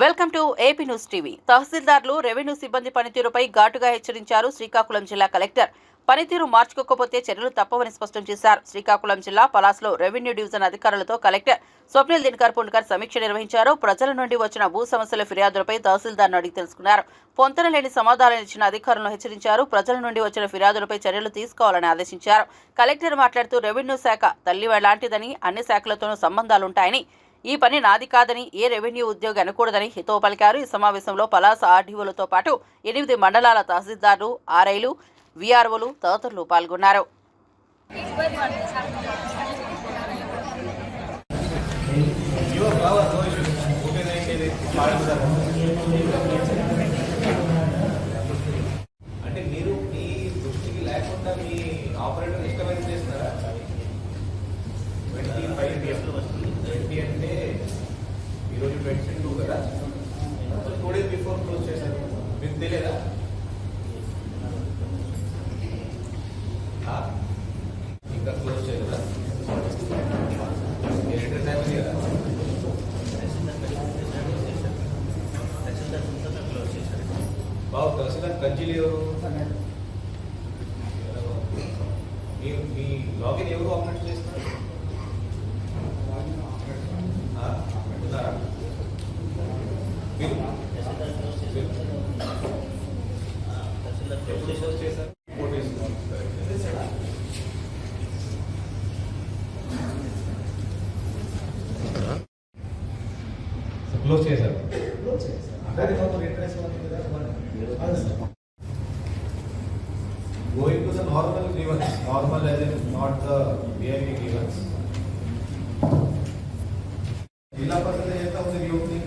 Welcome to AP News TV. తహసీల్దార్లు revenue సిబ్బంది పనితీరుపై ఘాటుగా హెచ్చరించారు శ్రీకాకుళం జిల్లా కలెక్టర్. పనితీరు మార్చుకోకపోతే చర్యలు తప్పవని స్పష్టం చేశారు. శ్రీకాకుళం జిల్లా పలాస్లో రెవెన్యూ డివిజన్ అధికారులతో కలెక్టర్ స్వప్నిల్ దినకర్ పుండ్కర్ సమీక్ష నిర్వహించారు. ప్రజల నుండి వచ్చిన భూ సమస్యల ఫిర్యాదులపై తహసీల్దార్ను అడిగి తెలుసుకున్నారు. పొంతన లేని సమాధానం ఇచ్చిన అధికారులను హెచ్చరించారు. ప్రజల నుండి వచ్చిన ఫిర్యాదులపై చర్యలు తీసుకోవాలని ఆదేశించారు. కలెక్టర్ మాట్లాడుతూ రెవెన్యూ శాఖ తల్లి లాంటిదని అన్ని శాఖలతోనూ సంబంధాలుంటాయని ఈ పని నాది కాదని ఏ రెవెన్యూ ఉద్యోగి అనకూడదని హితవు పలికారు. ఈ సమావేశంలో పలాస ఆర్డీఓలతో పాటు ఎనిమిది మండలాల తహసీల్దార్లు ఆర్ఐలు వీఆర్ఓలు తదితరులు పాల్గొన్నారు. అంటే మీరు మీ దృష్టికి లేకుండా మీ ఆపరేటర్ ఇష్టమైన చేస్తున్నారా? ట్వంటీ టూ కదా? టూ డేస్ బిఫోర్ క్లోజ్ చేశారు. మీకు తెలియదా? ఇంకా క్లోజ్ చేయలేదా? బాబు తహసీల్దార్ కంచిలు ఎవరు? మీ లాగిన్ ఎవరు ఆపరేట్ చేస్తారు చేశారు going to the normal grievance normal as not the VIP grievance జిల్లా పరిషత్ ఎంత ఉంది